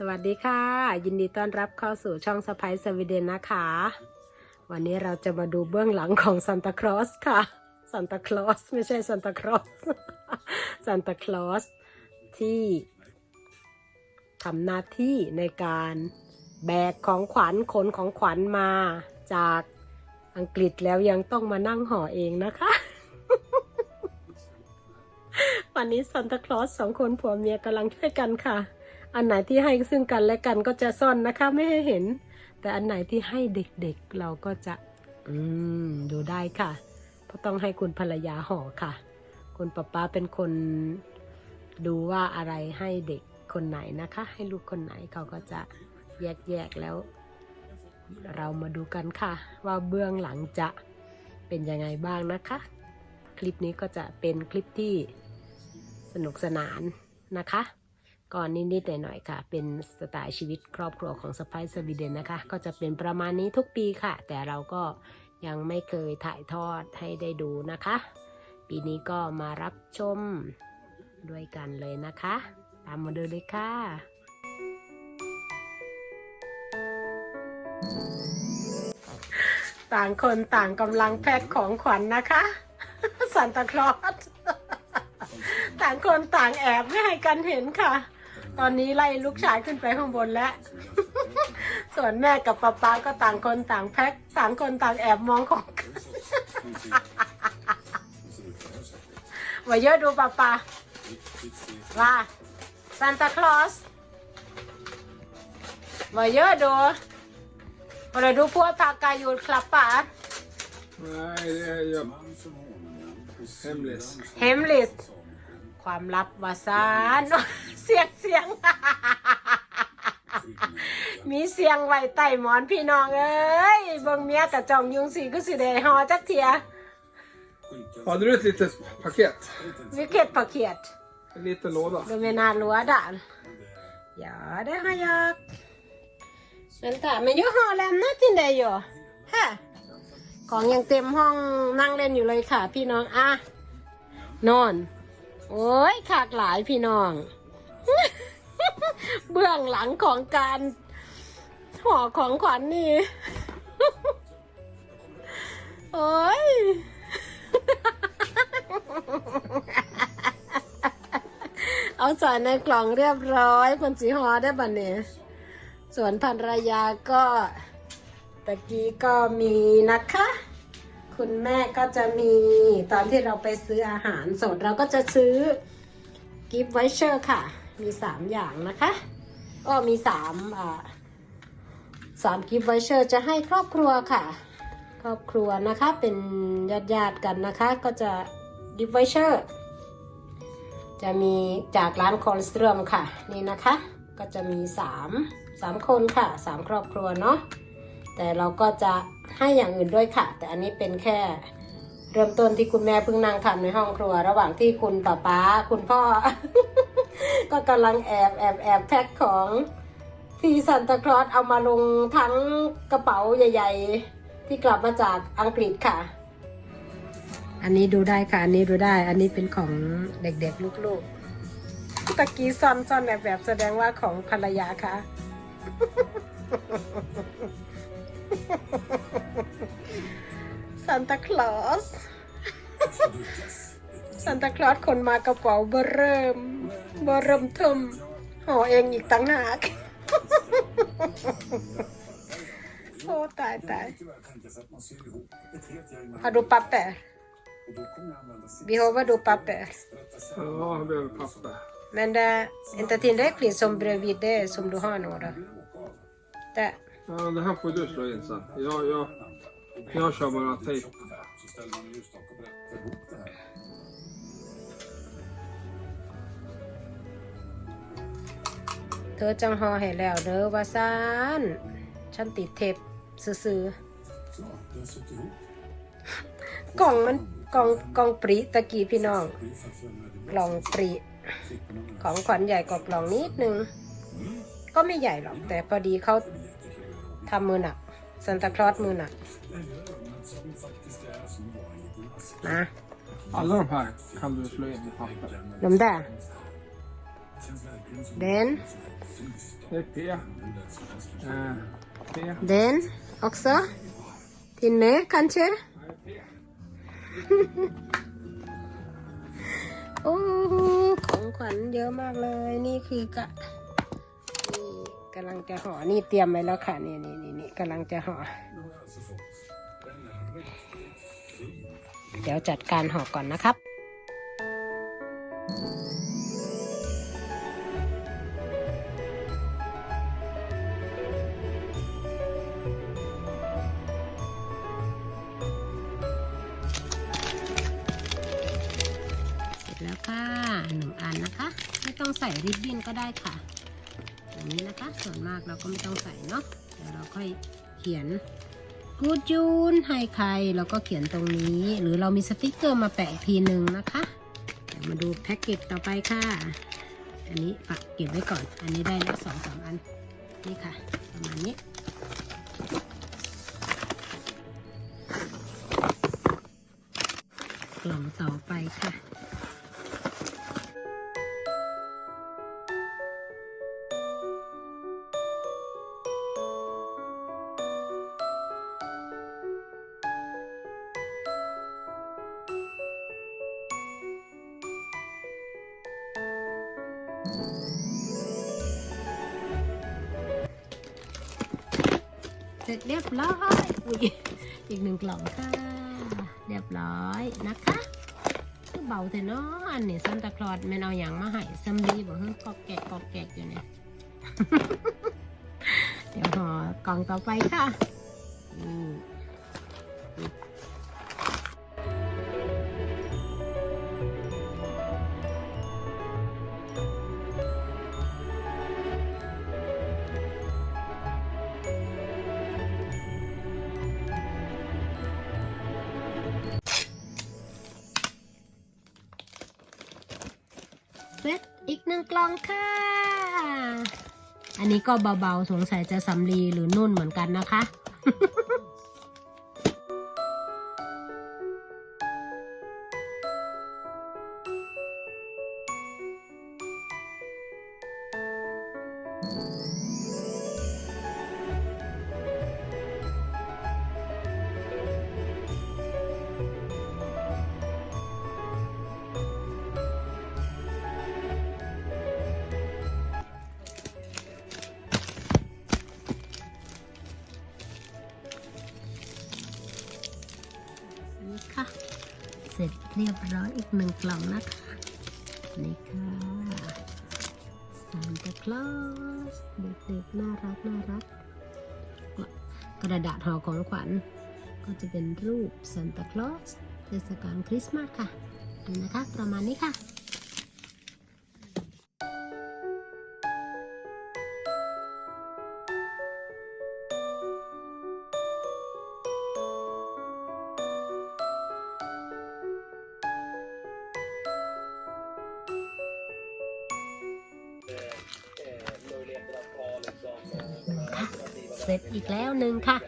สวัสดีค่ะ ยินดีต้อนรับเข้าสู่ช่องสไปซ์สวีเดนนะคะ วันนี้เราจะมาดูเบื้องหลังของซานตาคลอสค่ะซานตาคลอสไม่ใช่ซานตาคลอสซานตาคลอสที่ทำหน้าที่ในการแบกของขวัญขนของขวัญมาจากอังกฤษแล้วยังต้องมานั่งห่อเองนะคะ วันนี้ซานตาคลอสสองคนผัวเมียกำลังช่วยกันค่ะ อันไหนที่ให้ซึ่งกันและกันก็จะซ่อนนะคะไม่ให้เห็น แต่อันไหนที่ให้เด็กๆเราก็จะ อืมดูได้ค่ะเพราะต้องให้คุณภรรยาห่อค่ะ คุณป๊าป๊าเป็นคนดูว่าอะไรให้เด็กคนไหนนะคะ ให้ลูกคนไหนเขาก็จะแยกๆแล้ว เรามาดูกันค่ะ ว่าเบื้องหลังจะเป็นยังไงบ้างนะคะ คลิปนี้ก็จะเป็นคลิปที่สนุกสนานนะคะ ก่อนนิดๆหน่อยๆค่ะ เป็นสไตล์ชีวิตครอบครัวของสไปซ์สวีเดนนะคะ ก็จะเป็นประมาณนี้ทุกปีค่ะ แต่เราก็ยังไม่เคยถ่ายทอดให้ได้ดูนะคะ ปีนี้ก็มารับชมด้วยกันเลยนะคะ ตามมาดูเลยค่ะ ต่างคนต่างกำลังแพ็คของขวัญนนะคะสันตาคลอสต่างคนต่างแอบไม่ให้กันเห็นค่ะ ตอนนี้ไล่ลูกชายขึ้นไปข้างบนแล้ว ส่วนแม่กับป๊าป๊าก็ต่างคนต่างแพ็คต่างคนต่างแอบมองของกันว่าเยอะดูป๊าป๊าว่าซานตาคลอสว่าเยอะดูว่าดูพวกพากายูคลับป่ะ Nej, det är ju hemlis. เฮมลิสความลับวาซาน เสียงเสียง มีเสียงไว้ใต้หมอนพี่น้องเอ้ยเบิ่งเมียกับจองยุงสีก็สิได้หอจักเทีย Hade du ett litet paket? วิกเกตปะเขียด En liten låda? ดูไม่นาลัวด่านอย่าได้หายากเป็นแต่ไม่ยหอแลมนะที่ใดอยู่ฮะของยังเต็มห้องนั่งเล่นอยู่เลยค่ะ พี่น้อง อะ นอน โอ้ยขากหลายพี่น้อง เบื้องหลังของการห่อของขวัญนี่ โอ้ย เอาใส่ในกล่องเรียบร้อยคนสีหอได้บันเนี่ยส่วนภรรยาก็ตะกี้ก็มีนะคะ คุณแม่ก็จะมีตอนที่เราไปซื้ออาหารสดเราก็จะซื้อกิฟต์ไวเชอร์ค่ะ มีสามอย่างนะคะ ก็มีสามอ่าสามกิฟต์ไวเชอร์จะให้ครอบครัวค่ะ ครอบครัวนะคะเป็นญาติญาติๆกันนะคะ ก็จะกิฟต์ไวเชอร์จะมีจากร้านคอลสเตรมค่ะ นี่นะคะ ก็จะมี3 3คนค่ะ3ครอบครัวเนาะแต่เราก็จะให้อย่างอื่นด้วยค่ะ แต่อันนี้เป็นแค่เริ่มต้นที่คุณแม่เพิ่งนั่งทำในห้องครัว ระหว่างที่คุณป้าป๊าคุณพ่อ ก็กำลังแอบแอบแอบแพ็คของที่ซันตาคลอสเอามาลงทั้งกระเป๋าใหญ่ ๆ ที่กลับมาจากอังกฤษค่ะ อันนี้ดูได้ค่ะ อันนี้ดูได้ อันนี้เป็นของเด็กๆลูกๆตะกี้ซ่อนซ่อนแบบแบบแสดงว่าของภรรยาค่ะซันตาคลอสซันตาคลอสคนมากระเป๋าเบอร์เริ่ม บอร์เริ่มเทิมห่อเองอีกตั้งหาก โอ้ตายตาย Tyvärr tänka sig att man syr ihop ett helt gäng med พอดูปั๊บแต่ och då kommer jag använda sitt Behöver du papper? berätta sen Ja, jag behöver papper. Men det är inte tillräckligt som bredvid det som du har nu då. Det. Ja, det här får du slå in sen. Jag, jag, jag kör bara tejp. เธอจังหอให้แล้วเด้อว่าซานฉันติดเทปซื้อ Så, det har suttit ihop. ๆกล่องมันกล่องกล่องปรีตะกี้พี่น้อง Det är för att följa det กล่องปรี klipporna med ของขวัญใหญ่กว่ากล่องนิดนึง ก็ไม่ใหญ่หรอก แต่พอดีเขาทำมือหนักซันตาคลอสมือหนัก som faktiskt är som var en liten ask. นะ Alla de här kan du slå in i papper. นมได้ Sen then Det är P. Eh, P. then också till mig kanske โอ้ของขวัญเยอะมากเลย นี่คือกะนี่กำลังจะห่อ นี่เตรียมไว้แล้วค่ะ นี่นี่นี่นี่กำลังจะห่อ เดี๋ยวจัดการห่อก่อนนะครับ ส่ริบบิ้นก็ได้ค่ะอย่างนี้นะคะ ส่วนมากเราก็ไม่ต้องใส่เนาะเดี๋ยวเราค่อยเขียนกูจูนให้ใครเราก็เขียนตรงนี้ หรือเรามีสติกเกอร์มาแปะอีกทีหนึ่งนะคะเดี๋ยวมาดูแพ็กเกจต่อไปค่ะ อันนี้ฝากเก็บไว้ก่อน อันนี้ได้แล้วสองสามอันนี่ค่ะ ประมาณนี้กล่องต่อไปค่ะ เสร็จเรียบร้อยอุ๊ยอีกหนึ่งกล่องค่ะ เรียบร้อยนะคะคือเบาแต่เนาะอันนี้ซันตาคลอดม่นเอาอย่างมาให้ซัมบีบอกเฮ้ยกอกแกกกอกแกกอยู่เนี่ย เดี๋ยวห่อกล่องต่อไปค่ะ เสอีกหนึ่งกล่องค่ะ อันนี้ก็เบาๆ สงสัยจะสำลีหรือนุ่นเหมือนกันนะคะ เรียบร้อยอีกหนึ่งกล่องนะคะ นี่ค่ะซานตาคลอสเด็กๆน่ารักน่ารัก กระดาษห่อของขวัญ ก็จะเป็นรูปซานตาคลอสเทศกาลคริสต์มาสค่ะนี่นะคะ ประมาณนี้ค่ะ เสร็จอีกแล้วหนึ่งค่ะ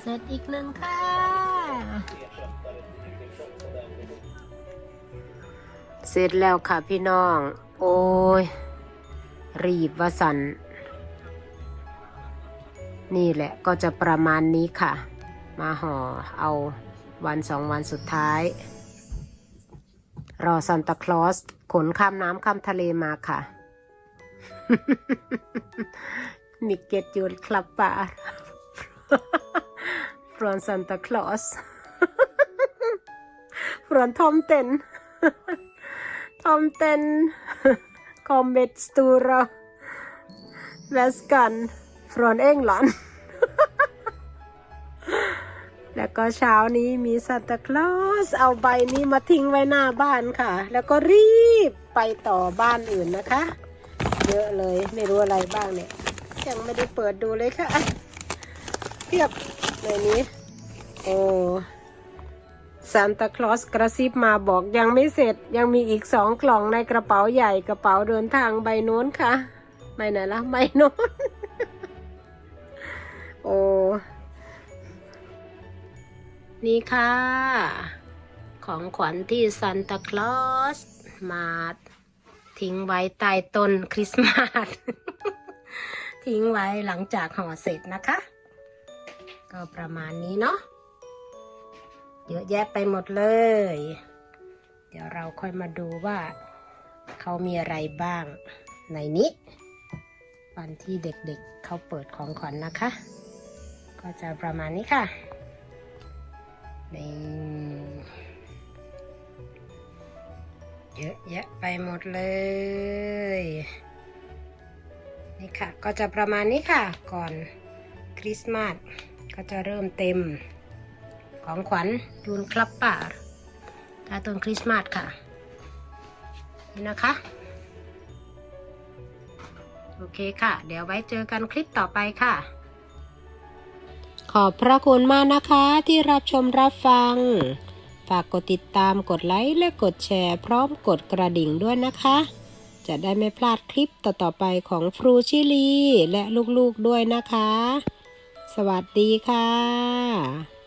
เสร็จอีกหนึ่งค่ะ เสร็จแล้วค่ะพี่น้อง โอ้ย รีบวสัน นี่แหละก็จะประมาณนี้ค่ะ มาห่อเอาวันสองวันสุดท้าย รอซันตาคลอสขนข้ามน้ำข้ามทะเลมาค่ะ มิกเกตยูนคลับป่า från Santa Claus från tomten tomten kom med stora väskan från England แล้วก็เช้านี้มีซานตาคลอสเอาใบนี้มาทิ้งไว้หน้าบ้านค่ะ แล้วก็รีบไปต่อบ้านอื่นนะคะ เยอะเลยไม่รู้อะไรบ้างเนี่ย ยังไม่ได้เปิดดูเลยค่ะเทียบในนี้ โอ้ ซานตาคลอสกระซิบมาบอกยังไม่เสร็จยังมีอีกสองกล่องในกระเป๋าใหญ่กระเป๋าเดินทางใบโน้นค่ะใบไหนละใบโน้น โอ้นี่ค่ะ ของขวัญที่ซานตาคลอสมาทิ้งไว้ใต้ต้นคริสต์มาสทิ้งไว้หลังจากห่อเสร็จนะคะ ก็ประมาณนี้เนาะ เยอะแยะไปหมดเลย เดี๋ยวเราค่อยมาดูว่า เขามีอะไรบ้างในนี้ วันที่เด็กๆเขาเปิดของขวัญนนะคะ ก็จะประมาณนี้ค่ะนี่เยอะแยะไปหมดเลย นี่ค่ะ ก็จะประมาณนี้ค่ะ ก่อนคริสต์มาสก็จะเริ่มเต็ม ของขวัญยูนคลับป่าใต้ต้นคริสต์มาสค่ะ นี่นะคะ โอเคค่ะ เดี๋ยวไว้เจอกันคลิปต่อไปค่ะ ขอบพระคุณมากนะคะที่รับชมรับฟัง ฝากกดติดตามกดไลค์และกดแชร์ พร้อมกดกระดิ่งด้วยนะคะ จะได้ไม่พลาดคลิปต่อๆไปของฟรูชิลีและลูกๆด้วยนะคะ สวัสดีค่ะ